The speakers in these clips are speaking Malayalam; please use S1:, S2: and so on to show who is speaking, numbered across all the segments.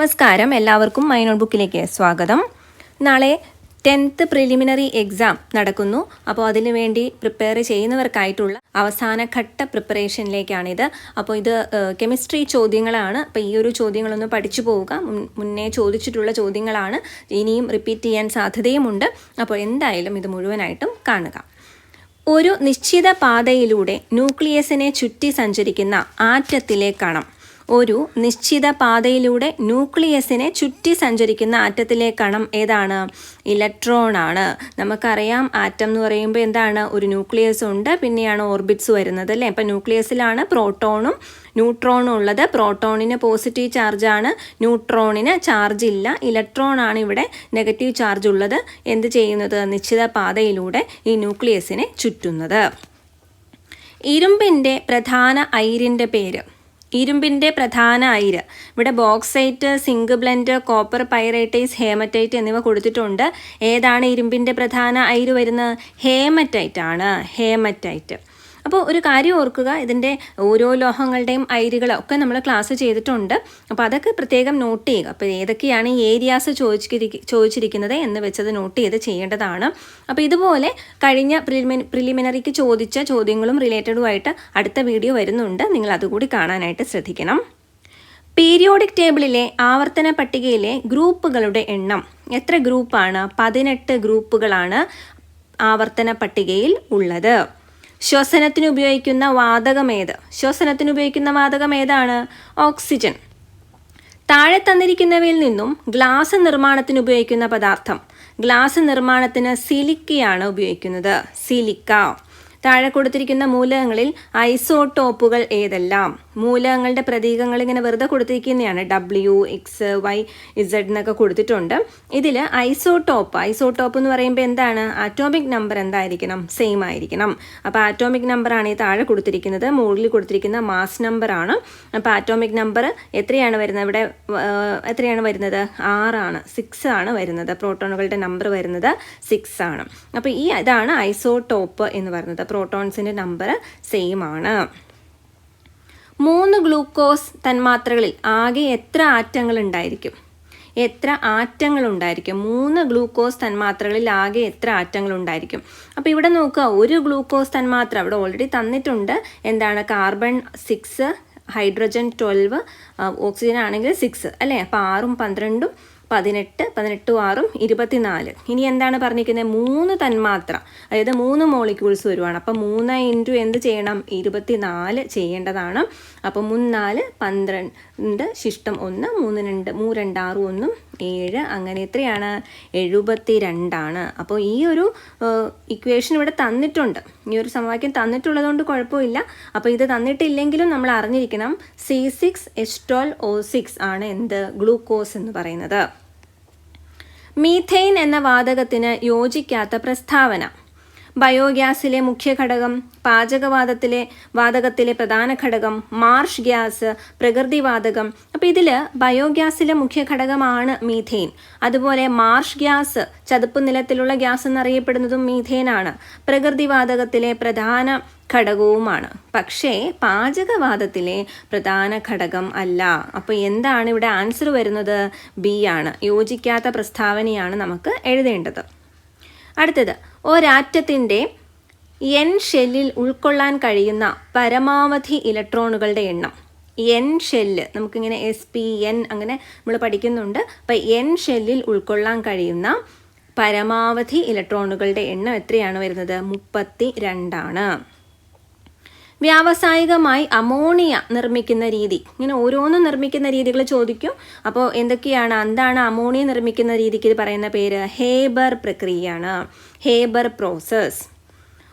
S1: നമസ്കാരം. എല്ലാവർക്കും മൈ നോട്ട് ബുക്കിലേക്ക് സ്വാഗതം. നാളെ ടെൻത്ത് പ്രിലിമിനറി എക്സാം നടക്കുന്നു. അപ്പോൾ അതിനു വേണ്ടി പ്രിപ്പയർ ചെയ്യുന്നവർക്കായിട്ടുള്ള അവസാനഘട്ട പ്രിപ്പറേഷനിലേക്കാണിത് അപ്പോൾ ഇത് കെമിസ്ട്രി ചോദ്യങ്ങളാണ്. അപ്പോൾ ഈ ഒരു ചോദ്യങ്ങളൊന്ന് പഠിച്ചു പോവുക. മുന്നേ ചോദിച്ചിട്ടുള്ള ചോദ്യങ്ങളാണ്. ഇനിയും റിപ്പീറ്റ് ചെയ്യാൻ സാധ്യതയുമുണ്ട്. അപ്പോൾ എന്തായാലും ഇത് മുഴുവനായിട്ടും കാണുക. ഒരു നിശ്ചിത പാതയിലൂടെ ന്യൂക്ലിയസിനെ ചുറ്റി സഞ്ചരിക്കുന്ന ആറ്റത്തിലെ കണം. ഒരു നിശ്ചിത പാതയിലൂടെ ന്യൂക്ലിയസിനെ ചുറ്റി സഞ്ചരിക്കുന്ന ആറ്റത്തിലെ കണം ഏതാണ്? ഇലക്ട്രോൺ ആണ്. നമുക്കറിയാം ആറ്റം എന്ന് പറയുമ്പോൾ എന്താണ്? ഒരു ന്യൂക്ലിയസ് ഉണ്ട് പിന്നെയാണ് ഓർബിറ്റ്സ് വരുന്നത് അല്ലേ? അപ്പം ന്യൂക്ലിയസിലാണ് പ്രോട്ടോണും ന്യൂട്രോണും ഉള്ളത്. പ്രോട്ടോണിന് പോസിറ്റീവ് ചാർജാണ് ന്യൂട്രോണിന് ചാർജ് ഇല്ല. ഇലക്ട്രോൺ ആണ് ഇവിടെ നെഗറ്റീവ് ചാർജ് ഉള്ളത്. എന്ത് ചെയ്യുന്നത്? നിശ്ചിത പാതയിലൂടെ ഈ ന്യൂക്ലിയസിനെ ചുറ്റുന്നത്. ഇരുമ്പിന്റെ പ്രധാന അയിരിന്റെ പേര്. ഇരുമ്പിന്റെ പ്രധാന അയിര്. ഇവിടെ bauxite zinc blende copper pyrites haematite എന്നിവ കൊടുത്തിട്ടുണ്ട്. ഏതാണ് ഇരുമ്പിന്റെ പ്രധാന അയിര് വരുന്നത്? ഹേമറ്റൈറ്റ് ആണ് ഹേമറ്റൈറ്റ്. അപ്പോൾ ഒരു കാര്യം ഓർക്കുക ഇതിന്റെ ഓരോ ലോഹങ്ങളുടെയും അയിരുകളൊക്കെ നമ്മൾ ക്ലാസ് ചെയ്തിട്ടുണ്ട്. അപ്പോൾ അതൊക്കെ പ്രത്യേകം നോട്ട് ചെയ്യുക. അപ്പോൾ ഏതൊക്കെയാണ് ഈ ഏരിയാസ് ചോദിച്ചിരിക്കുക ചോദിച്ചിരിക്കുന്നത് എന്ന് വെച്ചത് നോട്ട് ചെയ്ത് ചെയ്യേണ്ടതാണ്. അപ്പോൾ ഇതുപോലെ കഴിഞ്ഞ പ്രിലിമിന പ്രിലിമിനറിക്ക് ചോദിച്ച ചോദ്യങ്ങളും റിലേറ്റഡുമായിട്ട് അടുത്ത വീഡിയോ വരുന്നുണ്ട്. നിങ്ങൾ അതുകൂടി കാണാനായിട്ട് ശ്രദ്ധിക്കണം. പീരിയോഡിക് ടേബിളിലെ ആവർത്തന പട്ടികയിലെ ഗ്രൂപ്പുകളുടെ എണ്ണം എത്ര ഗ്രൂപ്പാണ്? പതിനെട്ട് ഗ്രൂപ്പുകളാണ് ആവർത്തന പട്ടികയിൽ ഉള്ളത്. ശ്വസനത്തിന് ഉപയോഗിക്കുന്ന വാതകമേത്? ശ്വസനത്തിന് ഉപയോഗിക്കുന്ന വാതകം ഏതാണ്? ഓക്സിജൻ. താഴെ തന്നിരിക്കുന്നവയിൽ നിന്നും ഗ്ലാസ് നിർമ്മാണത്തിന് ഉപയോഗിക്കുന്ന പദാർത്ഥം. ഗ്ലാസ് നിർമ്മാണത്തിന് സിലിക്കയാണ് ഉപയോഗിക്കുന്നത്. സിലിക്ക. താഴെ കൊടുത്തിരിക്കുന്ന മൂലകങ്ങളിൽ ഐസോട്ടോപ്പുകൾ ഏതെല്ലാം? മൂലകങ്ങളുടെ പ്രതീകങ്ങൾ ഇങ്ങനെ വെറുതെ കൊടുത്തിരിക്കുന്നതാണ്. ഡബ്ല്യു എക്സ് വൈ ഇസഡ് എന്നൊക്കെ കൊടുത്തിട്ടുണ്ട്. ഇതിൽ ഐസോടോപ്പ് ഐസോടോപ്പ് എന്ന് പറയുമ്പോൾ എന്താണ്? ആറ്റോമിക് നമ്പർ എന്തായിരിക്കണം? സെയിം ആയിരിക്കണം. അപ്പോൾ ആറ്റോമിക് നമ്പറാണ് ഈ താഴെ കൊടുത്തിരിക്കുന്നത്. മുകളിൽ കൊടുത്തിരിക്കുന്ന മാസ് നമ്പറാണ് അപ്പോൾ ആറ്റോമിക് നമ്പർ എത്രയാണ് വരുന്നത്? ഇവിടെ എത്രയാണ് വരുന്നത്? ആറാണ് സിക്സ് ആണ് വരുന്നത്. പ്രോട്ടോണുകളുടെ നമ്പർ വരുന്നത് സിക്സ് ആണ്. അപ്പോൾ ഈ ഇതാണ് ഐസോടോപ്പ് എന്ന് പറയുന്നത്. പ്രോട്ടോൺസിന്റെ നമ്പർ സെയിം ആണ്. മൂന്ന് ഗ്ലൂക്കോസ് തന്മാത്രകളിൽ ആകെ എത്ര ആറ്റങ്ങൾ ഉണ്ടായിരിക്കും എത്ര ആറ്റങ്ങൾ ഉണ്ടായിരിക്കും മൂന്ന് ഗ്ലൂക്കോസ് തന്മാത്രകളിൽ ആകെ എത്ര ആറ്റങ്ങൾ ഉണ്ടായിരിക്കും അപ്പോൾ ഇവിടെ നോക്കുക ഒരു ഗ്ലൂക്കോസ് തന്മാത്ര അവിടെ ഓൾറെഡി തന്നിട്ടുണ്ട്. എന്താണ്? Carbon six hydrogen twelve oxygen ആണെങ്കിൽ സിക്സ് അല്ലേ? അപ്പോൾ ആറും പന്ത്രണ്ടും പതിനെട്ട് പതിനെട്ടും ആറും ഇരുപത്തിനാല്. ഇനി എന്താണ് പറഞ്ഞിരിക്കുന്നത് മൂന്ന് തന്മാത്ര അതായത് മൂന്ന് മോളിക്യൂൾസ് വരുവാണ്. അപ്പം മൂന്ന് ഇന്റു എന്ത് ചെയ്യണം? ഇരുപത്തിനാല് ചെയ്യേണ്ടതാണ്. അപ്പം മൂന്നാൽ പന്ത്രണ്ട് ശിഷ്ടം ഒന്ന് മൂന്ന് രണ്ട് മൂ ആറും ഒന്നും ഏഴ് അങ്ങനെ എത്രയാണ്? എഴുപത്തി രണ്ടാണ് അപ്പോൾ ഈ ഒരു ഇക്വേഷൻ ഇവിടെ തന്നിട്ടുണ്ട്. ഈ ഒരു സമവാക്യം തന്നിട്ടുള്ളതുകൊണ്ട് കുഴപ്പമില്ല. അപ്പോൾ ഇത് തന്നിട്ടില്ലെങ്കിലും നമ്മൾ അറിഞ്ഞിരിക്കണം. C six twelve O six ആണ് എന്ത്? ഗ്ലൂക്കോസ് എന്ന് പറയുന്നത്. മീഥെയിൻ എന്ന വാതകത്തിന് യോജിക്കാത്ത പ്രസ്താവന. ബയോഗ്യാസിലെ മുഖ്യ ഘടകം പാചകവാതത്തിലെ വാതകത്തിലെ പ്രധാന ഘടകം മാർഷ് ഗ്യാസ് പ്രകൃതിവാതകം അപ്പോൾ ഇതിൽ ബയോഗ്യാസിലെ മുഖ്യ ഘടകമാണ് മീഥെയിൻ അതുപോലെ മാർഷ് ഗ്യാസ് ചതുപ്പ് നിലത്തിലുള്ള ഗ്യാസ് എന്നറിയപ്പെടുന്നതും മീഥെയിനാണ് പ്രകൃതിവാതകത്തിലെ പ്രധാന ഘടകവുമാണ്. പക്ഷേ പാചകവാദത്തിലെ പ്രധാന ഘടകം അല്ല. അപ്പോൾ എന്താണ് ഇവിടെ ആൻസർ വരുന്നത്? ബി ആണ്. യോജിക്കാത്ത പ്രസ്താവനയാണ് നമുക്ക് എഴുതേണ്ടത്. അടുത്തത്. ഒരാറ്റത്തിന്റെ എൻ ഷെല്ലിൽ ഉൾക്കൊള്ളാൻ കഴിയുന്ന പരമാവധി ഇലക്ട്രോണുകളുടെ എണ്ണം. എൻ ഷെല്ല് നമുക്കിങ്ങനെ എസ് പി എൻ അങ്ങനെ നമ്മൾ പഠിക്കുന്നുണ്ട്. അപ്പം എൻ ഷെല്ലിൽ ഉൾക്കൊള്ളാൻ കഴിയുന്ന പരമാവധി ഇലക്ട്രോണുകളുടെ എണ്ണം എത്രയാണ് വരുന്നത്? മുപ്പത്തി രണ്ടാണ് വ്യാവസായികമായി അമോണിയ നിർമ്മിക്കുന്ന രീതി. ഇങ്ങനെ ഓരോന്നും നിർമ്മിക്കുന്ന രീതികൾ ചോദിക്കും. അപ്പോൾ എന്തൊക്കെയാണ്? എന്താണ് അമോണിയ നിർമ്മിക്കുന്ന രീതിക്ക് പറയുന്ന പേര്? ഹേബർ പ്രക്രിയയാണ്. Haber process.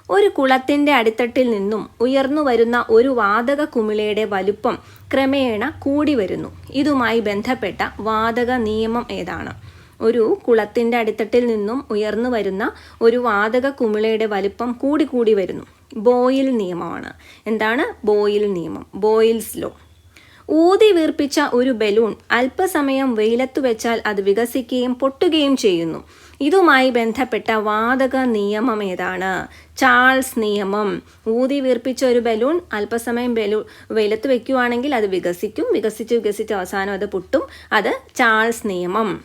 S1: ഒരു കുളത്തിന്റെ അടിത്തട്ടിൽ നിന്നും ഉയർന്നു വരുന്ന ഒരു വാതക കുമിളയുടെ വലുപ്പം ക്രമേണ കൂടി വരുന്നു. ഇതുമായി ബന്ധപ്പെട്ട വാതക നിയമം ഏതാണ്? ഒരു കുളത്തിന്റെ അടിത്തട്ടിൽ നിന്നും ഉയർന്നു വരുന്ന ഒരു വാതക കുമിളയുടെ വലുപ്പം കൂടി കൂടി വരുന്നു. ബോയിൽ നിയമമാണ്. എന്താണ് ബോയിൽ നിയമം? Boyle's law. ഊതി വീർപ്പിച്ച ഒരു ബലൂൺ അല്പസമയം വെയിലത്ത് വെച്ചാൽ അത് വികസിക്കുകയും പൊട്ടുകയും ചെയ്യുന്നു. ഇതുമായി ബന്ധപ്പെട്ട വാതക നിയമം ഏതാണ്? ചാൾസ് നിയമം. ഊതി വീർപ്പിച്ച ഒരു ബലൂൺ അല്പസമയം ബലൂ വെയിലത്ത് വെക്കുകയാണെങ്കിൽ അത് വികസിക്കും. വികസിച്ച് വികസിച്ച് അവസാനം അത് പൊട്ടും. അത് ചാൾസ് നിയമം.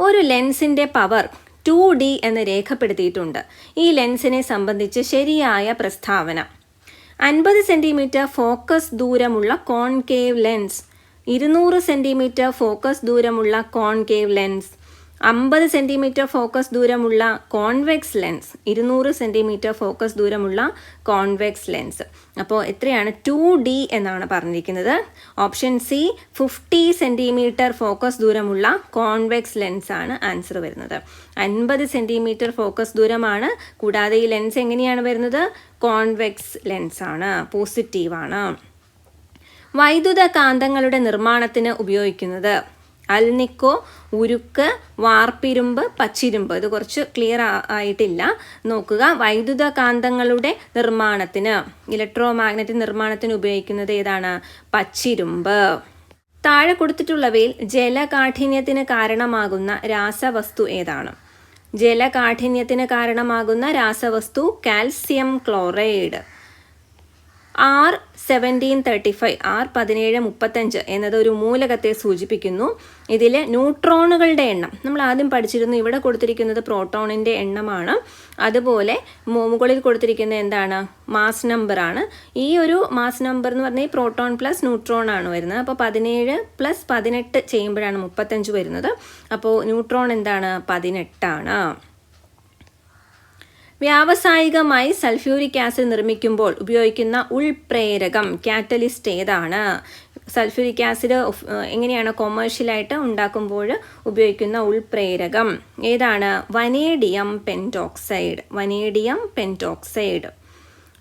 S1: ഒരു ലെൻസിന്റെ പവർ ടു ഡി എന്ന് രേഖപ്പെടുത്തിയിട്ടുണ്ട്. ഈ ലെൻസിനെ സംബന്ധിച്ച് ശരിയായ പ്രസ്താവന. അൻപത് സെന്റിമീറ്റർ ഫോക്കസ് ദൂരമുള്ള കോൺകേവ് ലെൻസ്. ഇരുന്നൂറ് സെന്റിമീറ്റർ ഫോക്കസ് ദൂരമുള്ള കോൺകേവ് ലെൻസ്. അമ്പത് സെന്റിമീറ്റർ ഫോക്കസ് ദൂരമുള്ള കോൺവെക്സ് ലെൻസ് ഇരുന്നൂറ് സെന്റിമീറ്റർ ഫോക്കസ് ദൂരമുള്ള കോൺവെക്സ് ലെൻസ്. അപ്പോൾ എത്രയാണ്? ടു ഡി എന്നാണ് പറഞ്ഞിരിക്കുന്നത്. Option C fifty centimetre focus ദൂരമുള്ള കോൺവെക്സ് ലെൻസ് ആണ് ആൻസർ വരുന്നത്. അൻപത് സെന്റിമീറ്റർ ഫോക്കസ് ദൂരമാണ്. കൂടാതെ ഈ ലെൻസ് എങ്ങനെയാണ് വരുന്നത്? കോൺവെക്സ് ലെൻസ് ആണ്. പോസിറ്റീവാണ് വൈദ്യുത കാന്തങ്ങളുടെ നിർമ്മാണത്തിന് ഉപയോഗിക്കുന്നത്. അൽനിക്കോ ഉരുക്ക് വാർപ്പിരുമ്പ് പച്ചിരുമ്പ്. ഇത് കുറച്ച് ക്ലിയർ ആയിട്ടില്ല. നോക്കുക. വൈദ്യുത കാന്തങ്ങളുടെ നിർമ്മാണത്തിന് ഇലക്ട്രോ മാഗ്നറ്റിക് നിർമ്മാണത്തിന് ഉപയോഗിക്കുന്നത് ഏതാണ്? പച്ചിരുമ്പ്. താഴെ കൊടുത്തിട്ടുള്ളവയിൽ ജലകാഠിന്യത്തിന് കാരണമാകുന്ന രാസവസ്തു ഏതാണ്? ജലകാഠിന്യത്തിന് കാരണമാകുന്ന രാസവസ്തു calcium chloride. R seventeen thirty five R പതിനേഴ് മുപ്പത്തഞ്ച് എന്നത് ഒരു മൂലകത്തെ സൂചിപ്പിക്കുന്നു. ഇതിൽ ന്യൂട്രോണുകളുടെ എണ്ണം. നമ്മൾ ആദ്യം പഠിച്ചിരുന്നു ഇവിടെ കൊടുത്തിരിക്കുന്നത് പ്രോട്ടോണിന്റെ എണ്ണമാണ്. അതുപോലെ മുകളിൽ കൊടുത്തിരിക്കുന്ന എന്താണ്? മാസ് നമ്പറാണ് ഈ ഒരു മാസ് നമ്പർ എന്ന് പറഞ്ഞാൽ പ്രോട്ടോൺ പ്ലസ് ന്യൂട്രോൺ ആണ് വരുന്നത്. അപ്പോൾ പതിനേഴ് പ്ലസ് പതിനെട്ട് ചെയ്യുമ്പോഴാണ് മുപ്പത്തഞ്ച് വരുന്നത്. അപ്പോൾ ന്യൂട്രോൺ എന്താണ്? പതിനെട്ടാണ്. വ്യാവസായികമായി സൾഫ്യൂരിക് ആസിഡ് നിർമ്മിക്കുമ്പോൾ ഉപയോഗിക്കുന്ന ഉൾപ്രേരകം കാറ്റലിസ്റ്റ് ഏതാണ്? സൾഫ്യൂരിക് ആസിഡ് എങ്ങനെയാണ് കൊമേഴ്ഷ്യലായിട്ട് ഉണ്ടാക്കുമ്പോൾ ഉപയോഗിക്കുന്ന ഉൾപ്രേരകം? ഏതാണ്? Vanadium pentoxide vanadium pentoxide.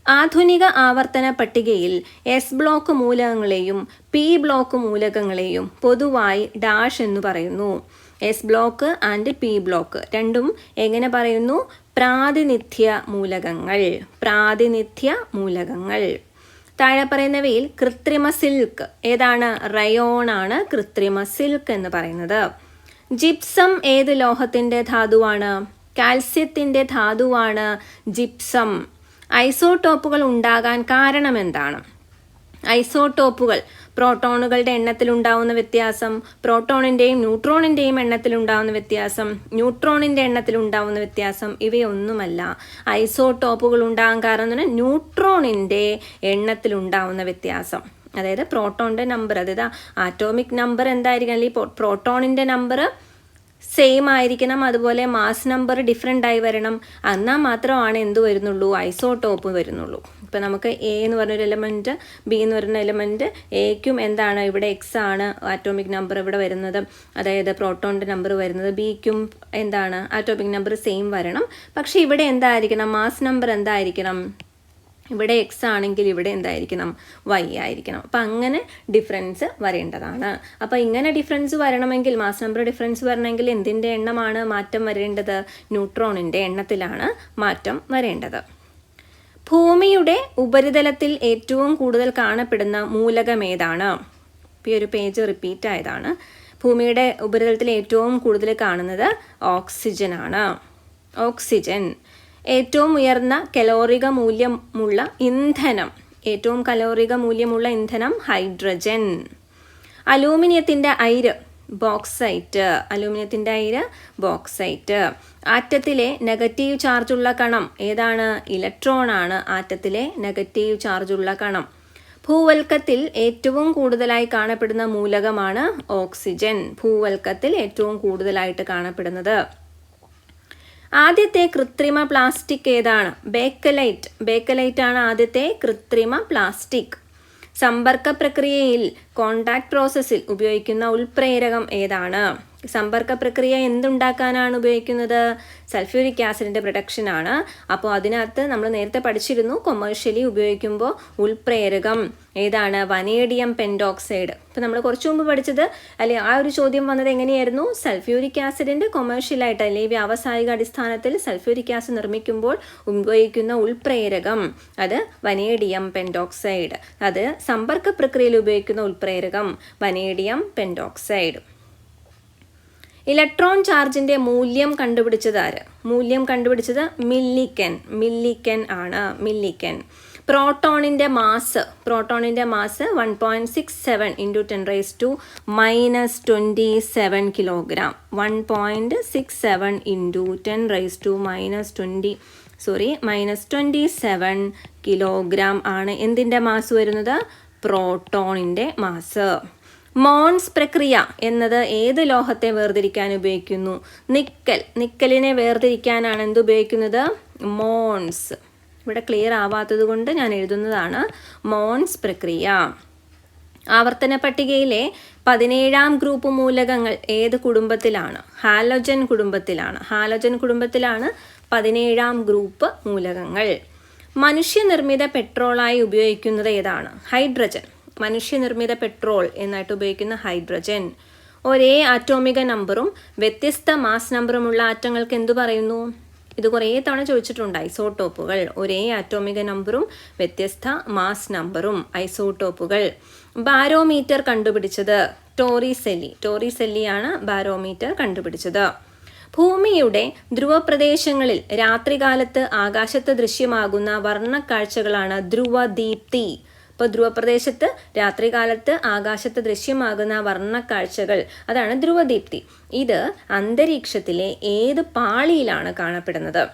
S1: ആധുനിക ആവർത്തന പട്ടികയിൽ എസ് ബ്ലോക്ക് മൂലകങ്ങളെയും പി ബ്ലോക്ക് മൂലകങ്ങളെയും പൊതുവായി ഡാഷ് എന്ന് പറയുന്നു. S block and P block രണ്ടും എങ്ങനെ പറയുന്നു? പ്രാതിനിധ്യ മൂലകങ്ങൾ പ്രാതിനിധ്യ മൂലകങ്ങൾ താഴെ പറയുന്നവയിൽ കൃത്രിമ സിൽക്ക് ഏതാണ്? റയോൺ ആണ് കൃത്രിമ സിൽക്ക് എന്ന് പറയുന്നത്. ജിപ്സം ഏത് ലോഹത്തിന്റെ ധാതുവാണ്? കാൽസ്യത്തിന്റെ ധാതുവാണ് ജിപ്സം. ഐസോടോപ്പുകൾ ഉണ്ടാകാൻ കാരണം എന്താണ്? ഐസോടോപ്പുകൾ പ്രോട്ടോണുകളുടെ എണ്ണത്തിലുണ്ടാവുന്ന വ്യത്യാസം പ്രോട്ടോണിന്റെയും ന്യൂട്രോണിന്റെയും എണ്ണത്തിലുണ്ടാവുന്ന വ്യത്യാസം ന്യൂട്രോണിന്റെ എണ്ണത്തിലുണ്ടാവുന്ന വ്യത്യാസം ഇവയൊന്നുമല്ല. ഐസോടോപ്പുകൾ ഉണ്ടാകാൻ കാരണം എന്ന് പറഞ്ഞാൽ ന്യൂട്രോണിന്റെ എണ്ണത്തിലുണ്ടാവുന്ന വ്യത്യാസം. അതായത് പ്രോട്ടോണിന്റെ നമ്പർ അതായത് ആറ്റോമിക് നമ്പർ എന്തായിരിക്കും അല്ലെങ്കിൽ പ്രോട്ടോണിന്റെ നമ്പർ സെയിം ആയിരിക്കണം അതുപോലെ മാസ് നമ്പർ ഡിഫറെന്റ് ആയി വരണം. എന്നാൽ മാത്രമാണ് എന്ത് വരുന്നുള്ളൂ? ഐസോടോപ്പ് വരുന്നുള്ളൂ. ഇപ്പം നമുക്ക് എ എന്ന് പറഞ്ഞൊരു എലമെന്റ് ബി എന്ന് പറയുന്ന എലമെന്റ് എക്കും എന്താണ് ഇവിടെ എക്സ് ആണ് ആറ്റോമിക് നമ്പർ ഇവിടെ വരുന്നത്. അതായത് പ്രോട്ടോണിന്റെ നമ്പർ വരുന്നത്. ബിക്കും എന്താണ്? ആറ്റോമിക് നമ്പർ സെയിം വരണം. പക്ഷേ ഇവിടെ എന്തായിരിക്കണം? മാസ് നമ്പർ എന്തായിരിക്കണം? ഇവിടെ എക്സ് ആണെങ്കിൽ ഇവിടെ എന്തായിരിക്കണം? വൈ ആയിരിക്കണം. അപ്പം അങ്ങനെ ഡിഫറൻസ് വരേണ്ടതാണ്. അപ്പോൾ ഇങ്ങനെ ഡിഫറൻസ് വരണമെങ്കിൽ മാസ് നമ്പർ ഡിഫറൻസ് വരണമെങ്കിൽ എന്തിന്റെ എണ്ണമാണ് മാറ്റം വരേണ്ടത്? ന്യൂട്രോണിന്റെ എണ്ണത്തിലാണ് മാറ്റം വരേണ്ടത്. ഭൂമിയുടെ ഉപരിതലത്തിൽ ഏറ്റവും കൂടുതൽ കാണപ്പെടുന്ന മൂലകം ഏതാണ്? ഈ ഒരു പേജ് റിപ്പീറ്റ് ആയതാണ്. ഭൂമിയുടെ ഉപരിതലത്തിൽ ഏറ്റവും കൂടുതൽ കാണുന്നത് ഓക്സിജനാണ് ഓക്സിജൻ ഏറ്റവും ഉയർന്ന കലോറിക മൂല്യമുള്ള ഇന്ധനം ഏറ്റവും കലോറിക മൂല്യമുള്ള ഇന്ധനം ഹൈഡ്രജൻ. അലൂമിനിയത്തിന്റെ അയിര് ബോക്സൈറ്റ്. അലൂമിനിയത്തിന്റെ അയിര് ബോക്സൈറ്റ്. ആറ്റത്തിലെ നെഗറ്റീവ് ചാർജുള്ള കണം ഏതാണ്? ഇലക്ട്രോൺ ആണ് ആറ്റത്തിലെ നെഗറ്റീവ് ചാർജുള്ള കണം. ഭൂവൽക്കത്തിൽ ഏറ്റവും കൂടുതലായി കാണപ്പെടുന്ന മൂലകമാണ് ഓക്സിജൻ. ഭൂവൽക്കത്തിൽ ഏറ്റവും കൂടുതലായിട്ട് കാണപ്പെടുന്നത്. ആദ്യത്തെ കൃത്രിമ പ്ലാസ്റ്റിക് ഏതാണ്? ബേക്കലൈറ്റ്. ബേക്കലൈറ്റ് ആണ് ആദ്യത്തെ കൃത്രിമ പ്ലാസ്റ്റിക്. സമ്പർക്ക പ്രക്രിയയിൽ കോണ്ടാക്ട് പ്രോസസ്സിൽ ഉപയോഗിക്കുന്ന ഉൾപ്രേരകം ഏതാണ്? സമ്പർക്ക പ്രക്രിയ എന്തുണ്ടാക്കാനാണ് ഉപയോഗിക്കുന്നത്? സൾഫ്യൂരിക് ആസിഡിന്റെ പ്രൊഡക്ഷനാണ് അപ്പോൾ അതിനകത്ത് നമ്മൾ നേരത്തെ പഠിച്ചിരുന്നു കൊമേഴ്ഷ്യലി ഉപയോഗിക്കുമ്പോൾ ഉൾപ്രേരകം ഏതാണ്? Vanadium pentoxide. ഇപ്പം നമ്മൾ കുറച്ചു മുമ്പ് പഠിച്ചത് അല്ലെ ആ ഒരു ചോദ്യം വന്നത് എങ്ങനെയായിരുന്നു? സൾഫ്യൂരിക് ആസിഡിന്റെ കൊമേഴ്ഷ്യലായിട്ട് അല്ലെങ്കിൽ വ്യാവസായിക അടിസ്ഥാനത്തിൽ സൾഫ്യൂരിക് ആസിഡ് നിർമ്മിക്കുമ്പോൾ ഉപയോഗിക്കുന്ന ഉൾപ്രേരകം അത് വനേഡിയം പെൻഡോക്സൈഡ്. അത് സമ്പർക്ക പ്രക്രിയയിൽ ഉപയോഗിക്കുന്ന ഉൾപ്രേരകം വനേഡിയം പെൻഡോക്സൈഡ്. ഇലക്ട്രോൺ ചാർജിന്റെ മൂല്യം കണ്ടുപിടിച്ചത് ആര്? മൂല്യം കണ്ടുപിടിച്ചത് മില്ലിക്കൻ മില്ലിക്കൻ ആണ്. മില്ലിക്കൻ പ്രോട്ടോണിന്റെ mass. പ്രോട്ടോണിന്റെ mass one point six seven into ten raise to minus twenty seven kilogram. One point six seven into ten raise to minus twenty sorry minus twenty seven kilogram ആണ്. എന്തിന്റെ മാസ് വരുന്നത്? പ്രോട്ടോണിന്റെ മാസ്. മോൺസ് പ്രക്രിയ എന്നത് ഏത് ലോഹത്തെ വേർതിരിക്കാൻ ഉപയോഗിക്കുന്നു? നിക്കൽ. നിക്കലിനെ വേർതിരിക്കാനാണ് എന്ത് ഉപയോഗിക്കുന്നത്? മോൺസ്. ഇവിടെ ക്ലിയർ ആവാത്തത് കൊണ്ട് ഞാൻ എഴുതുന്നതാണ് മോൺസ് പ്രക്രിയ. ആവർത്തന പട്ടികയിലെ പതിനേഴാം ഗ്രൂപ്പ് മൂലകങ്ങൾ ഏത് കുടുംബത്തിലാണ്? ഹാലോജൻ കുടുംബത്തിലാണ്. ഹാലോജൻ കുടുംബത്തിലാണ് പതിനേഴാം ഗ്രൂപ്പ് മൂലകങ്ങൾ. മനുഷ്യനിർമ്മിത പെട്രോളായി ഉപയോഗിക്കുന്നത് ഏതാണ്? ഹൈഡ്രജൻ. മനുഷ്യനിർമ്മിത പെട്രോൾ എന്നായിട്ട് ഉപയോഗിക്കുന്ന ഹൈഡ്രജൻ. ഒരേ ആറ്റോമിക നമ്പറും വ്യത്യസ്ത മാസ് നമ്പറുമുള്ള ആറ്റങ്ങൾക്ക് എന്തു പറയുന്നു? ഇത് കുറേ തവണ ചോദിച്ചിട്ടുണ്ട് ഐസോട്ടോപ്പുകൾ ഒരേ ആറ്റോമിക നമ്പറും വ്യത്യസ്ത മാസ് നമ്പറും ഐസോട്ടോപ്പുകൾ ബാരോമീറ്റർ കണ്ടുപിടിച്ചത് ടോറിസെല്ലി. ടോറിസെല്ലിയാണ് ബാരോമീറ്റർ കണ്ടുപിടിച്ചത്. ഭൂമിയുടെ ധ്രുവപ്രദേശങ്ങളിൽ രാത്രികാലത്ത് ആകാശത്ത് ദൃശ്യമാകുന്ന വർണക്കാഴ്ചകളാണ് ധ്രുവദീപ്തി. ഇപ്പോൾ ധ്രുവപ്രദേശത്ത് രാത്രികാലത്ത് ആകാശത്ത് ദൃശ്യമാകുന്ന വർണക്കാഴ്ചകൾ. അതാണ് ധ്രുവദീപ്തി. ഇത് അന്തരീക്ഷത്തിലെ ഏത് പാളിയിലാണ് കാണപ്പെടുന്നത്?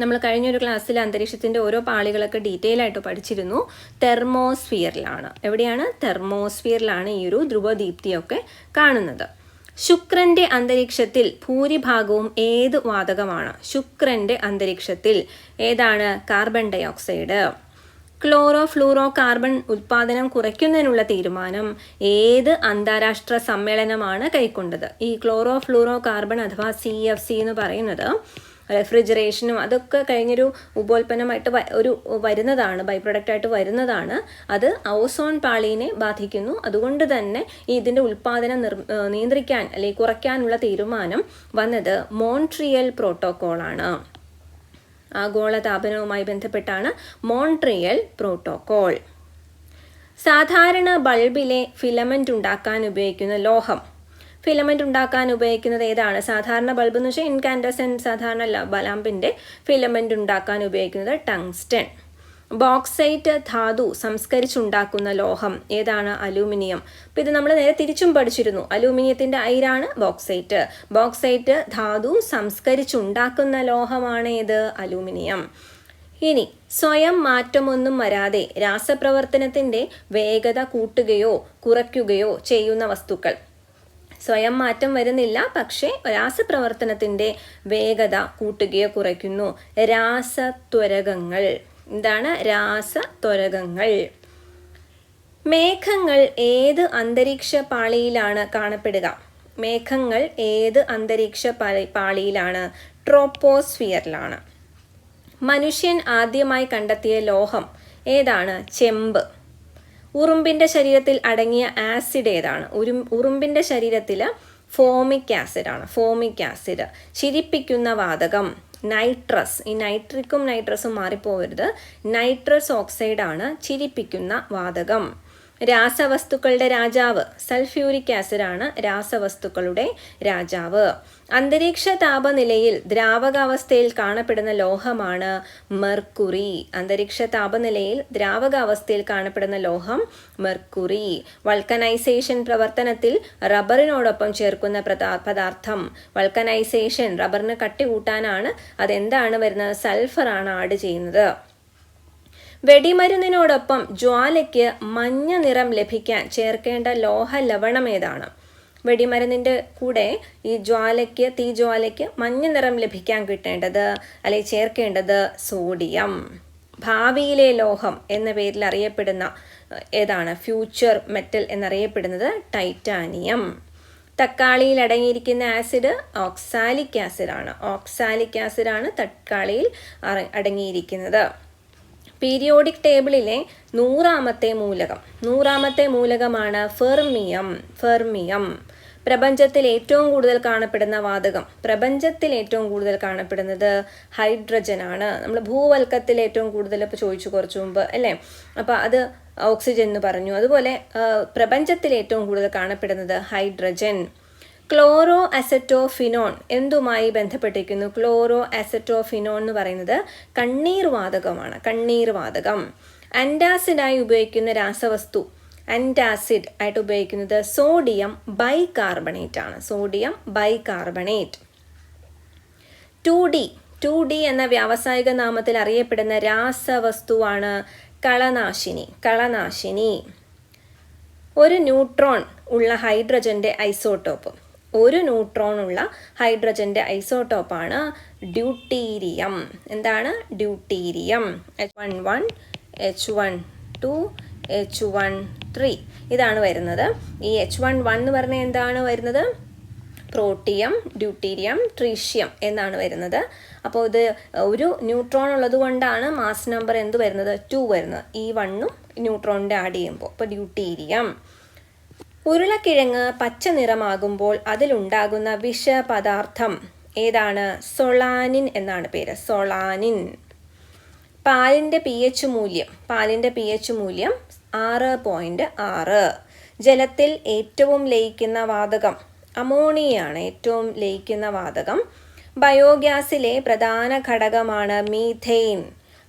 S1: നമ്മൾ കഴിഞ്ഞൊരു ക്ലാസ്സിൽ അന്തരീക്ഷത്തിന്റെ ഓരോ പാളികളൊക്കെ ഡീറ്റെയിൽ ആയിട്ട് പഠിച്ചിരുന്നു. തെർമോസ്ഫിയറിലാണ് എവിടെയാണ്? തെർമോസ്ഫിയറിലാണ് ഈ ഒരു ധ്രുവദീപ്തിയൊക്കെ കാണുന്നത്. ശുക്രന്റെ അന്തരീക്ഷത്തിൽ ഭൂരിഭാഗവും ഏത് വാതകമാണ്? ശുക്രന്റെ അന്തരീക്ഷത്തിൽ. ഏതാണ്? Carbon dioxide chloro fluoro carbon ഉത്പാദനം കുറയ്ക്കുന്നതിനുള്ള തീരുമാനം ഏത് അന്താരാഷ്ട്ര സമ്മേളനമാണ് കൈക്കൊണ്ടത്? ഈ ക്ലോറോ ഫ്ലൂറോ കാർബൺ അഥവാ സി എഫ് സി എന്ന് പറയുന്നത് റെഫ്രിജറേഷനും അതൊക്കെ കഴിഞ്ഞൊരു ഉപോൽപ്പന്നമായിട്ട് ഒരു വരുന്നതാണ് ബൈ പ്രൊഡക്റ്റായിട്ട് വരുന്നതാണ്. അത് ഓസോൺ പാളീനെ ബാധിക്കുന്നു. അതുകൊണ്ട് തന്നെ ഇതിന്റെ ഉൽപ്പാദനം നിർ നിയന്ത്രിക്കാൻ അല്ലെങ്കിൽ കുറയ്ക്കാനുള്ള തീരുമാനം വന്നത് മോൺട്രിയൽ പ്രോട്ടോക്കോളാണ്. ആഗോളതാപനവുമായി ബന്ധപ്പെട്ടാണ് മോൺട്രിയൽ പ്രോട്ടോകോൾ. സാധാരണ ബൾബിലെ ഫിലമെന്റ് ഉണ്ടാക്കാൻ ഉപയോഗിക്കുന്ന ലോഹം. ഫിലമെന്റ് ഉണ്ടാക്കാൻ ഉപയോഗിക്കുന്നത് ഏതാണ്? സാധാരണ ബൾബ് എന്ന് വെച്ചാൽ ഇൻകാൻഡസൻ സാധാരണ ലാമ്പിന്റെ ഫിലമെന്റ് ഉണ്ടാക്കാൻ ഉപയോഗിക്കുന്നത് ടങ്സ്റ്റൺ ബോക്സൈറ്റ് ധാതു സംസ്കരിച്ചുണ്ടാക്കുന്ന ലോഹം. ഏതാണ്? അലൂമിനിയം. അപ്പോൾ ഇത് നമ്മൾ നേരെ തിരിച്ചും പഠിച്ചിരുന്നു. അലൂമിനിയത്തിന്റെ അയിരാണ് ബോക്സൈറ്റ്. ബോക്സൈറ്റ് ധാതു സംസ്കരിച്ചുണ്ടാക്കുന്ന ലോഹമാണ് ഏത്? അലൂമിനിയം. ഇനി സ്വയം മാറ്റമൊന്നും വരാതെ രാസപ്രവർത്തനത്തിന്റെ വേഗത കൂട്ടുകയോ കുറയ്ക്കുകയോ ചെയ്യുന്ന വസ്തുക്കൾ. സ്വയം മാറ്റം വരുന്നില്ല പക്ഷേ രാസപ്രവർത്തനത്തിന്റെ വേഗത കൂട്ടുകയോ കുറയ്ക്കുന്നു. രാസത്വരകങ്ങൾ. എന്താണ് രാസത്വരകങ്ങൾ മേഘങ്ങൾ ഏത് അന്തരീക്ഷ പാളിയിലാണ് കാണപ്പെടുക? മേഘങ്ങൾ ഏത് അന്തരീക്ഷ പാളിയിലാണ്? ട്രോപ്പോസ്ഫിയറിലാണ്. മനുഷ്യൻ ആദ്യമായി കണ്ടെത്തിയ ലോഹം ഏതാണ്? ചെമ്പ്. ഉറുമ്പിന്റെ ശരീരത്തിൽ അടങ്ങിയ ആസിഡ് ഏതാണ്? ഉരു ഉറുമ്പിന്റെ ശരീരത്തിൽ ഫോമിക് ആസിഡ് ആണ് ഫോമിക് ആസിഡ്. ചിരിപ്പിക്കുന്ന വാതകം. നൈട്രസ്. ഈ നൈട്രിക്കും നൈട്രസും മാറിപ്പോവരുത്. നൈട്രസ് ഓക്സൈഡ് ആണ് ചിരിപ്പിക്കുന്ന വാതകം. രാസവസ്തുക്കളുടെ രാജാവ്. സൾഫ്യൂരിക് ആസിഡ് ആണ് രാസവസ്തുക്കളുടെ രാജാവ്. അന്തരീക്ഷ താപനിലയിൽ ദ്രാവകാവസ്ഥയിൽ കാണപ്പെടുന്ന ലോഹമാണ് മെർക്കുറി. അന്തരീക്ഷ താപനിലയിൽ ദ്രാവകാവസ്ഥയിൽ കാണപ്പെടുന്ന ലോഹം മെർക്കുറി. വൾക്കനൈസേഷൻ പ്രവർത്തനത്തിൽ റബ്ബറിനോടൊപ്പം ചേർക്കുന്ന പദാർത്ഥം. വൾക്കനൈസേഷൻ റബ്ബറിന് കട്ടി കൂട്ടാനാണ് അതെന്താണ് വരുന്നത്? സൾഫറാണ് ആഡ് ചെയ്യുന്നത്. വെടിമരുന്നിനോടൊപ്പം ജ്വാലയ്ക്ക് മഞ്ഞ നിറം ലഭിക്കാൻ ചേർക്കേണ്ട ലോഹ ലവണം ഏതാണ്? വെടിമരുന്നിന്റെ കൂടെ ഈ ജ്വാലയ്ക്ക് തീ ജ്വാലയ്ക്ക് മഞ്ഞ നിറം ലഭിക്കാൻ കിട്ടേണ്ടത് അല്ലെങ്കിൽ ചേർക്കേണ്ടത് സോഡിയം. ഭാവിയിലെ ലോഹം എന്ന പേരിൽ അറിയപ്പെടുന്ന ഏതാണ് ഫ്യൂച്ചർ മെറ്റൽ എന്നറിയപ്പെടുന്നത് ടൈറ്റാനിയം. തക്കാളിയിൽ അടങ്ങിയിരിക്കുന്ന ആസിഡ് ഓക്സാലിക് ആസിഡ് ആണ് ഓക്സാലിക് ആസിഡ് ആണ് തക്കാളിയിൽ അടങ്ങിയിരിക്കുന്നത്. പീരിയോഡിക് ടേബിളിലെ നൂറാമത്തെ മൂലകം. നൂറാമത്തെ മൂലകമാണ് ഫെർമിയം. ഫെർമിയം. പ്രപഞ്ചത്തിൽ ഏറ്റവും കൂടുതൽ കാണപ്പെടുന്ന വാതകം. പ്രപഞ്ചത്തിൽ ഏറ്റവും കൂടുതൽ കാണപ്പെടുന്നത് ഹൈഡ്രജൻ ആണ് നമ്മൾ ഭൂവൽക്കത്തിൽ ഏറ്റവും കൂടുതൽ ഇപ്പോൾ ചോദിച്ചു കുറച്ചു മുമ്പ് അല്ലേ? അപ്പോൾ അത് ഓക്സിജൻ എന്ന് പറഞ്ഞു. അതുപോലെ പ്രപഞ്ചത്തിൽ ഏറ്റവും കൂടുതൽ കാണപ്പെടുന്നത് ഹൈഡ്രജൻ. ക്ലോറോ അസറ്റോഫിനോൺ എന്തുമായി ബന്ധപ്പെട്ടിരിക്കുന്നു? ക്ലോറോ അസറ്റോഫിനോൺ എന്ന് പറയുന്നത് കണ്ണീർ വാതകമാണ്. കണ്ണീർ വാതകം. അന്റാസിഡായി ഉപയോഗിക്കുന്ന രാസവസ്തു അന്റാസിഡ് ആയിട്ട് ഉപയോഗിക്കുന്നത് സോഡിയം ബൈ കാർബണേറ്റ് ആണ് sodium bicarbonate two D. Two D എന്ന വ്യാവസായിക നാമത്തിൽ അറിയപ്പെടുന്ന രാസവസ്തുവാണ് കളനാശിനി. കളനാശിനി. ഒരു ന്യൂട്രോൺ ഉള്ള ഹൈഡ്രജന്റെ ഐസോട്ടോപ്പ് ഒരു ന്യൂട്രോൺ ഉള്ള ഹൈഡ്രജന്റെ ഐസോട്ടോപ്പാണ് ഡ്യൂട്ടീരിയം. എന്താണ്? Deuterium. H one one H one two H one three ഇതാണ് വരുന്നത്. ഈ എച്ച് വൺ വൺ എന്ന് പറഞ്ഞാൽ എന്താണ് വരുന്നത്? പ്രോട്ടിയം ഡ്യൂട്ടീരിയം ട്രീഷ്യം എന്നാണ് വരുന്നത്. അപ്പോൾ ഇത് ഒരു ന്യൂട്രോൺ ഉള്ളത് കൊണ്ടാണ് മാസ് നമ്പർ എന്ത് വരുന്നത്? ടു വരുന്നത്. ഈ വണ്ണും ന്യൂട്രോണിന്റെ ആഡ് ചെയ്യുമ്പോൾ അപ്പോൾ ഡ്യൂട്ടീരിയം. ഉരുളക്കിഴങ്ങ് പച്ച നിറമാകുമ്പോൾ അതിലുണ്ടാകുന്ന വിഷപദാർത്ഥം ഏതാണ്? സൊളാനിൻ എന്നാണ് പേര്. സൊളാനിൻ. പാലിന്റെ പി എച്ച് മൂല്യം. പാലിന്റെ പി എച്ച് മൂല്യം ആറ് പോയിന്റ് ആറ്. ജലത്തിൽ ഏറ്റവും ലയിക്കുന്ന വാതകം അമോണിയയാണ് ഏറ്റവും ലയിക്കുന്ന വാതകം. ബയോഗ്യാസിലെ പ്രധാന ഘടകമാണ് മീഥെയിൻ.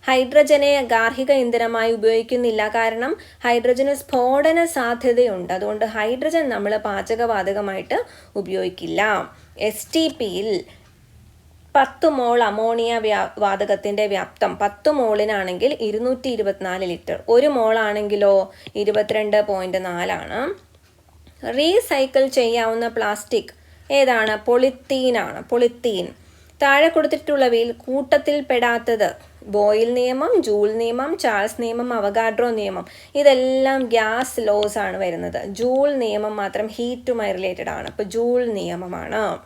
S1: ഹൈഡ്രജനെ ഗാർഹിക ഇന്ധനമായി ഉപയോഗിക്കുന്നില്ല. കാരണം ഹൈഡ്രജന് സ്ഫോടന സാധ്യതയുണ്ട്. അതുകൊണ്ട് ഹൈഡ്രജൻ നമ്മൾ പാചകവാതകമായിട്ട് ഉപയോഗിക്കില്ല. എസ് ടി പിയിൽ പത്ത് മോൾ അമോണിയ വ്യാ വാതകത്തിന്റെ വ്യാപ്തം. പത്ത് മോളിനാണെങ്കിൽ ഇരുന്നൂറ്റി ഇരുപത്തിനാല് ലിറ്റർ. ഒരു മോളാണെങ്കിലോ ഇരുപത്തിരണ്ട് പോയിന്റ് നാലാണ്. റീസൈക്കിൾ ചെയ്യാവുന്ന പ്ലാസ്റ്റിക് ഏതാണ്? പൊളിത്തീനാണ്. പൊളിത്തീൻ. താഴെ കൊടുത്തിട്ടുള്ളവയിൽ കൂട്ടത്തിൽ പെടാത്തത് ബോയിൽ നിയമം ജൂൾ നിയമം ചാൾസ് നിയമം അവഗാഡ്രോ നിയമം. ഇതെല്ലാം ഗ്യാസ് ലോസ് ആണ് വരുന്നത്. ജൂൾ നിയമം മാത്രം ഹീറ്റുമായി റിലേറ്റഡ് ആണ്. അപ്പോൾ ജൂൾ നിയമമാണ്.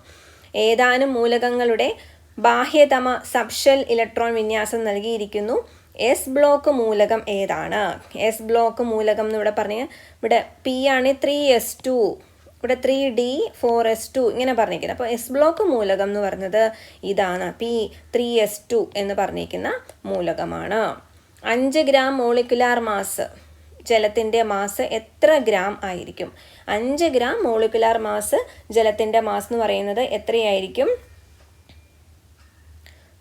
S1: ഏതാനും മൂലകങ്ങളുടെ ബാഹ്യതമ സബ്ഷൽ ഇലക്ട്രോൺ വിന്യാസം നൽകിയിരിക്കുന്നു. എസ് ബ്ലോക്ക് മൂലകം ഏതാണ്? എസ് ബ്ലോക്ക് മൂലകം എന്ന് ഇവിടെ പറഞ്ഞ ഇവിടെ പി ആണ് ത്രീ എസ് ടു ഇവിടെ three D four S two ഇങ്ങനെ പറഞ്ഞിരിക്കുന്നത്. അപ്പോൾ എസ് ബ്ലോക്ക് മൂലകം എന്ന് പറഞ്ഞത് ഇതാണ്. പി ത്രീ എസ് ടു എന്ന് പറഞ്ഞിരിക്കുന്ന മൂലകമാണ്. അഞ്ച് ഗ്രാം മോളിക്കുലാർ മാസ് ജലത്തിന്റെ മാസ് എത്ര ഗ്രാം ആയിരിക്കും? അഞ്ച് ഗ്രാം മോളിക്കുലാർ മാസ് ജലത്തിന്റെ മാസ് എന്ന് പറയുന്നത് എത്രയായിരിക്കും?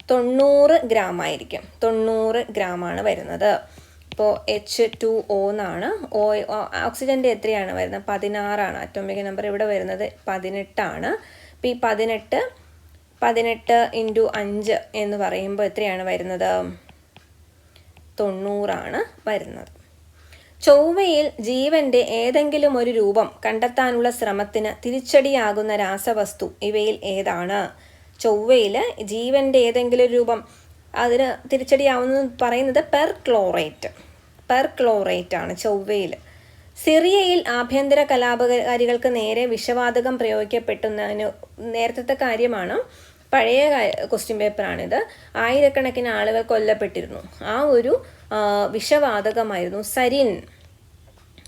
S1: തൊണ്ണൂറ് ഗ്രാം ആയിരിക്കും തൊണ്ണൂറ് ആണ് വരുന്നത്. ഇപ്പോൾ എച്ച് ടു ഒ എന്നാണ് ഓ ഓക്സിജന്റെ എത്രയാണ് വരുന്നത്? പതിനാറാണ്. അറ്റോമിക് നമ്പർ ഇവിടെ വരുന്നത് പതിനെട്ടാണ്. അപ്പോൾ ഈ പതിനെട്ട് പതിനെട്ട് ഇന്റു അഞ്ച് എന്ന് പറയുമ്പോൾ എത്രയാണ് വരുന്നത്? തൊണ്ണൂറാണ് വരുന്നത്. ചൊവ്വയിൽ ജീവന്റെ ഏതെങ്കിലും ഒരു രൂപം കണ്ടെത്താനുള്ള ശ്രമത്തിന് തിരിച്ചടിയാകുന്ന രാസവസ്തു ഇവയിൽ ഏതാണ്? ചൊവ്വയിൽ ജീവന്റെ ഏതെങ്കിലും രൂപം അതിന് തിരിച്ചടിയാവുന്നത് പറയുന്നത് പെർ ക്ലോറേറ്റ് പെർ ക്ലോറേറ്റ് ആണ് ചൊവ്വയിൽ സിറിയയിൽ ആഭ്യന്തര കലാപകാരികൾക്ക് നേരെ വിഷവാതകം പ്രയോഗിക്കപ്പെട്ടുന്നതിന് നേരത്തെ കാര്യമാണ്. പഴയ ക്വസ്റ്റ്യൻ പേപ്പറാണിത് ആയിരക്കണക്കിന് ആളുകൾ കൊല്ലപ്പെട്ടിരുന്നു. ആ ഒരു വിഷവാതകമായിരുന്നു സരിൻ.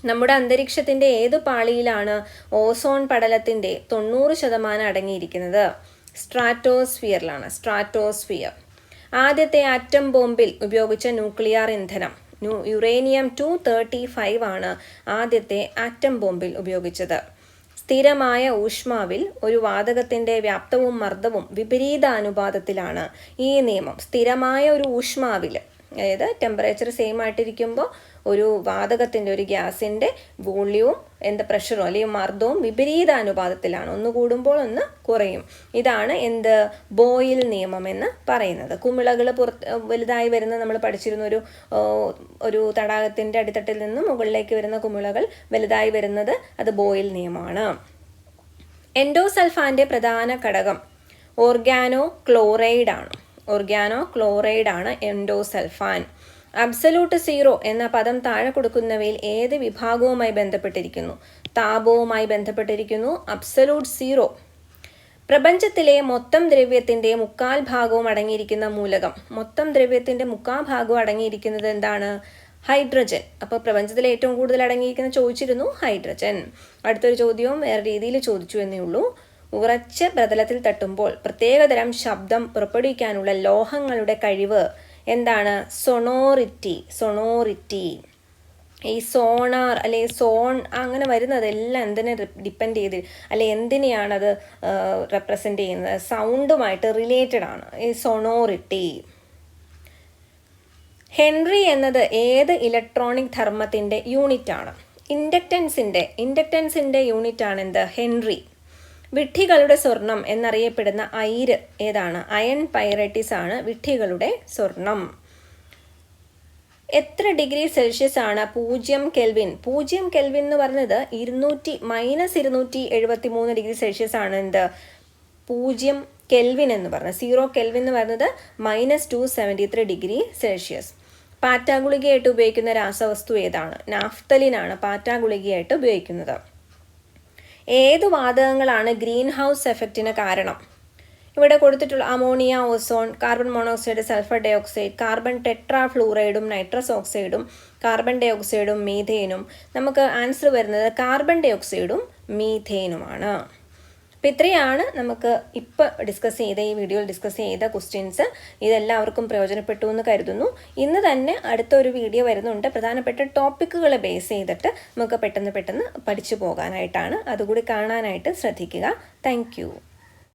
S1: നമ്മുടെ അന്തരീക്ഷത്തിന്റെ ഏത് പാളിയിലാണ് ഓസോൺ പടലത്തിന്റെ തൊണ്ണൂറ് ശതമാനം അടങ്ങിയിരിക്കുന്നത്? സ്ട്രാറ്റോസ്ഫിയറിലാണ്. സ്ട്രാറ്റോസ്ഫിയർ. ആദ്യത്തെ ആറ്റം ബോംബിൽ ഉപയോഗിച്ച ന്യൂക്ലിയർ ഇന്ധനം ന്യൂ യുറേനിയം ടു തേർട്ടി ഫൈവ് ആണ് ആദ്യത്തെ ആറ്റം ബോംബിൽ ഉപയോഗിച്ചത്. സ്ഥിരമായ ഊഷ്മാവിൽ ഒരു വാതകത്തിന്റെ വ്യാപ്തവും മർദ്ദവും വിപരീത അനുപാതത്തിലാണ് ഈ നിയമം. സ്ഥിരമായ ഒരു ഊഷ്മാവിൽ അതായത് ടെമ്പറേച്ചർ സെയിം ആയിട്ടിരിക്കുമ്പോൾ ഒരു വാതകത്തിന്റെ ഒരു ഗ്യാസിന്റെ വോള്യവും എന്ത് പ്രഷറും അല്ലെങ്കിൽ മർദ്ദവും വിപരീതാനുപാതത്തിലാണ്. ഒന്ന് കൂടുമ്പോൾ ഒന്ന് കുറയും. ഇതാണ് എന്ത് ബോയിൽ നിയമം എന്ന് പറയുന്നത്. കുമിളകൾ പുറത്ത് വലുതായി വരുന്ന നമ്മൾ പഠിച്ചിരുന്ന ഒരു ഒരു തടാകത്തിന്റെ അടിത്തട്ടിൽ നിന്ന് മുകളിലേക്ക് വരുന്ന കുമിളകൾ വലുതായി വരുന്നത് അത് ബോയിൽ നിയമമാണ്. എൻഡോസൾഫാന്റെ പ്രധാന ഘടകം ഓർഗാനോ ക്ലോറൈഡ് ആണ് ഓർഗാനോ ക്ലോറൈഡ് ആണ് എൻഡോസൾഫാൻ. അബ്സലൂട്ട് സീറോ എന്ന പദം താഴെ കൊടുക്കുന്നവയിൽ ഏത് വിഭാഗവുമായി ബന്ധപ്പെട്ടിരിക്കുന്നു? താപവുമായി ബന്ധപ്പെട്ടിരിക്കുന്നു. അബ്സലൂട്ട് സീറോ പ്രപഞ്ചത്തിലെ മൊത്തം ദ്രവ്യത്തിന്റെ മുക്കാൽ ഭാഗവും അടങ്ങിയിരിക്കുന്ന മൂലകം. മൊത്തം ദ്രവ്യത്തിന്റെ മുക്കാൽ ഭാഗവും അടങ്ങിയിരിക്കുന്നത് എന്താണ്? ഹൈഡ്രജൻ അപ്പോൾ പ്രപഞ്ചത്തിൽ ഏറ്റവും കൂടുതൽ അടങ്ങിയിരിക്കുന്ന ചോദിച്ചിരുന്നു ഹൈഡ്രജൻ. അടുത്തൊരു ചോദ്യവും വേറെ രീതിയിൽ ചോദിച്ചു എന്നേ ഉള്ളൂ. ഉറച്ച പ്രതലത്തിൽ തട്ടുമ്പോൾ പ്രത്യേകതരം ശബ്ദം പുറപ്പെടുവിക്കാനുള്ള ലോഹങ്ങളുടെ കഴിവ് എന്താണ്? സൊണോറിറ്റി സൊണോറിറ്റി ഈ സോണാർ അല്ലെ സോൺ അങ്ങനെ വരുന്നതെല്ലാം എന്തിനെ ഡിപ്പെൻഡ് ചെയ്ത് അല്ലെ എന്തിനെയാണത് റെപ്രസെന്റ് ചെയ്യുന്നത്? സൗണ്ടുമായിട്ട് റിലേറ്റഡ് ആണ്. ഈ സൊണോറിറ്റി ഹെൻറി എന്നത് ഏത് ഇലക്ട്രോണിക് ധർമ്മത്തിന്റെ യൂണിറ്റ് ആണ്? ഇൻഡക്റ്റൻസിന്റെ ഇൻഡക്റ്റൻസിന്റെ യൂണിറ്റ് ആണ് എന്ത് ഹെൻറി വിഡ്ഢികളുടെ സ്വർണം എന്നറിയപ്പെടുന്ന ഐര് ഏതാണ്? അയൺ പൈറൈറ്റിസ് ആണ് വിഡ്ഢികളുടെ സ്വർണം. എത്ര ഡിഗ്രി സെൽഷ്യസ് ആണ് പൂജ്യം കെൽവിൻ? പൂജ്യം കെൽവിൻ എന്ന് പറഞ്ഞത് ഇരുന്നൂറ്റി മൈനസ് ഇരുന്നൂറ്റി എഴുപത്തി മൂന്ന് ഡിഗ്രി സെൽഷ്യസ് ആണ് എന്ത്? പൂജ്യം കെൽവിൻ എന്ന് പറഞ്ഞത്. സീറോ കെൽവിൻ എന്ന് പറയുന്നത് minus two seventy three degree Celsius. പാറ്റാഗുളികയായിട്ട് ഉപയോഗിക്കുന്ന രാസവസ്തു ഏതാണ്? നാഫ്തലിനാണ് പാറ്റാഗുളികയായിട്ട് ഉപയോഗിക്കുന്നത്. ഏത് വാതകങ്ങളാണ് ഗ്രീൻ ഹൗസ് എഫക്റ്റിന് കാരണം? ഇവിടെ കൊടുത്തിട്ടുള്ള ammonia ozone carbon monoxide sulphur dioxide carbon tetra ഫ്ലൂറൈഡും nitrous ഓക്സൈഡും കാർബൺ ഡയോക്സൈഡും മീഥേനും. നമുക്ക് ആൻസർ വരുന്നത് കാർബൺ ഡയോക്സൈഡും മീഥേനുമാണ്. അപ്പോൾ ഇത്രയാണ് നമുക്ക് ഇപ്പോൾ ഡിസ്കസ് ചെയ്ത ഈ വീഡിയോയിൽ ഡിസ്കസ് ചെയ്ത ക്വസ്റ്റ്യൻസ് ഇതെല്ലാവർക്കും പ്രയോജനപ്പെട്ടു എന്ന് കരുതുന്നു. ഇന്ന് തന്നെ അടുത്തൊരു വീഡിയോ വരുന്നുണ്ട്. പ്രധാനപ്പെട്ട ടോപ്പിക്കുകളെ ബേസ് ചെയ്തിട്ട് നമുക്ക് പെട്ടെന്ന് പെട്ടെന്ന് പഠിച്ചു പോകാനായിട്ടാണ്. അതുകൂടി കാണാനായിട്ട് ശ്രദ്ധിക്കുക. താങ്ക്